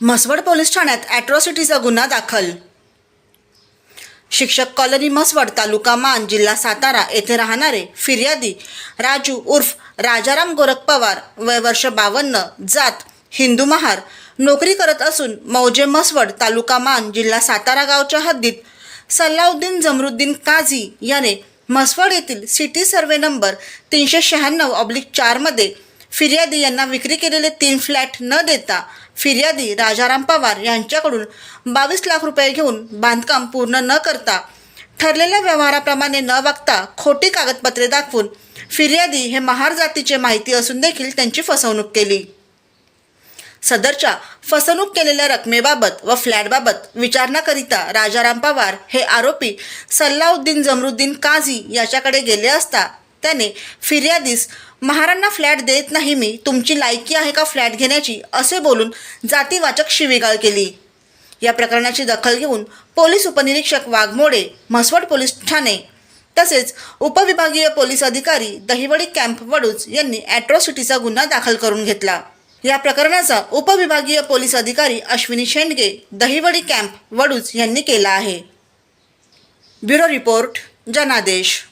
Mhaswad police ठाण्यात ॲट्रॉसिटीचा गुन्हा दाखल. शिक्षक कॉलनी म्हसवड तालुका मान जिल्हा सातारा येथे राहणारे फिर्यादी राजू उर्फ राजाराम गोरख पवार वय वर्ष बावन्न जात हिंदू महार नोकरी करत असून मौजे म्हसवड तालुका मान जिल्हा सातारा गावच्या हद्दीत सल्लाउद्दीन जमरुद्दीन काझी याने म्हसवड येथील सिटी सर्वे नंबर तीनशे शहाण्णव ऑब्लिक चारमध्ये फिर्यादी यांना विक्री केलेले तीन फ्लॅट न देता फिर्यादी राजाराम पवार यांच्याकडून बावीस लाख रुपये घेऊन बांधकाम पूर्ण न करता ठरलेल्या व्यवहाराप्रमाणे न वागता खोटी कागदपत्रे दाखवून फिर्यादी हे महार जातीचे माहिती असून देखील त्यांची फसवणूक केली. सदरच्या फसवणूक केलेल्या रकमेबाबत व फ्लॅटबाबत विचारणाकरिता राजाराम पवार हे आरोपी सल्लाउद्दीन जमरुद्दीन काझी याच्याकडे गेले असता त्याने फिर्यादीस महारांना फ्लॅट देत नाही मी. तुमची लायकी आहे का फ्लॅट घेण्याची? असे बोलून जातीवाचक शिवीगाळ केली. या प्रकरणाची दखल घेऊन पोलीस उपनिरीक्षक वाघमोडे म्हसवड पोलीस ठाणे तसेच उपविभागीय पोलीस अधिकारी दहिवडी कॅम्प वडूज यांनी ॲट्रॉसिटीचा गुन्हा दाखल करून घेतला. या प्रकरणाचा उपविभागीय पोलीस अधिकारी अश्विनी शेंडगे दहिवडी कॅम्प वडूज यांनी केला आहे. ब्युरो रिपोर्ट जनादेश.